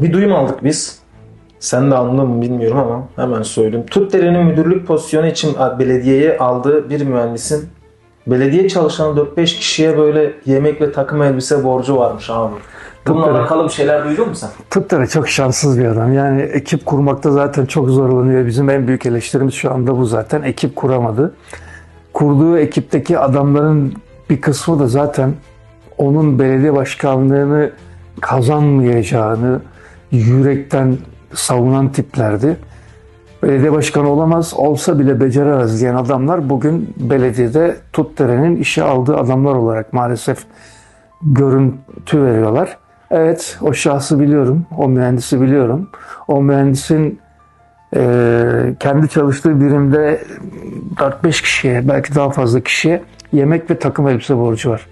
Bir duyum aldık biz. Sen de anladın mı bilmiyorum ama hemen söyleyeyim. Tutdere'nin müdürlük pozisyonu için belediyeye aldığı bir mühendisin belediye çalışan 4-5 kişiye böyle yemek ve takım elbise borcu varmış abi. Bununla Tutdere. alakalı bir şeyler duydun mu sen? Tuttere çok şanssız bir adam. Yani ekip kurmakta zaten çok zorlanıyor. Bizim en büyük eleştirimiz şu anda bu zaten. Ekip kuramadı. Kurduğu ekipteki adamların bir kısmı da zaten onun belediye başkanlığını kazanmayacağını yürekten savunan tiplerdi. Belediye başkanı olamaz, olsa bile beceremez diyen adamlar bugün belediyede Tutdere'nin işe aldığı adamlar olarak maalesef görüntü veriyorlar. Evet, o şahsı biliyorum, o mühendisi biliyorum. O mühendisin eee, kendi çalıştığı birimde 4-5 kişiye, belki daha fazla kişiye yemek ve takım elbise borcu var.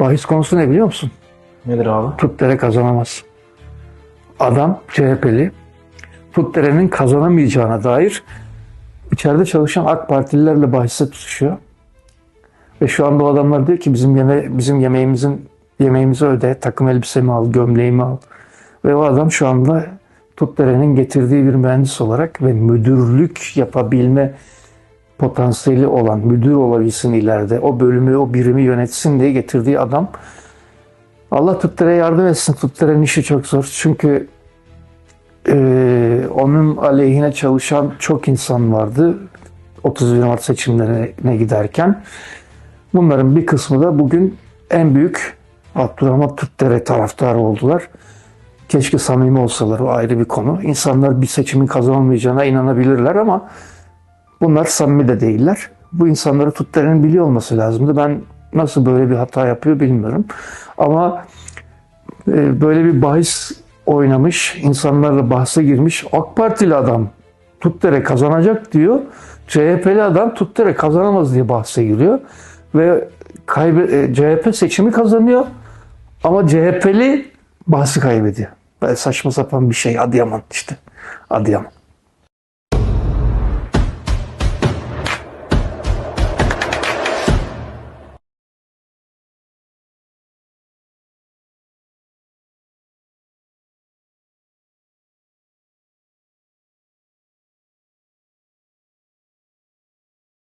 Bahis konusu ne biliyor musun? Nedir abi? Tutdere kazanamaz. Adam CHP'li. Tutdere'nin kazanamayacağına dair içeride çalışan AK Partililerle bahise tutuşuyor. Ve şu anda o adamlar diyor ki bizim yeme bizim yemeğimizin yemeğimizi öde, takım elbisemi al, gömleğimi al. Ve o adam şu anda Tutdere'nin getirdiği bir mühendis olarak ve müdürlük yapabilme potansiyeli olan, müdür olabilsin ileride, o bölümü, o birimi yönetsin diye getirdiği adam Allah Tutter'e yardım etsin. Tutter'in işi çok zor. Çünkü eee, onun aleyhine çalışan çok insan vardı. 31 Mart seçimlerine giderken. Bunların bir kısmı da bugün en büyük Abdurrahman Tutter'e taraftarı oldular. Keşke samimi olsalar o ayrı bir konu. İnsanlar bir seçimin kazanılmayacağına inanabilirler ama bunlar samimi de değiller. Bu insanları Tutter'in biliyor olması lazımdı. Ben nasıl böyle bir hata yapıyor bilmiyorum. Ama e, böyle bir bahis oynamış, insanlarla bahse girmiş. AK Partili adam Tuttere kazanacak diyor. CHP'li adam Tuttere kazanamaz diye bahse giriyor. Ve kaybe, e, CHP seçimi kazanıyor. Ama CHP'li bahsi kaybediyor. Böyle saçma sapan bir şey. Adıyaman işte. Adıyaman.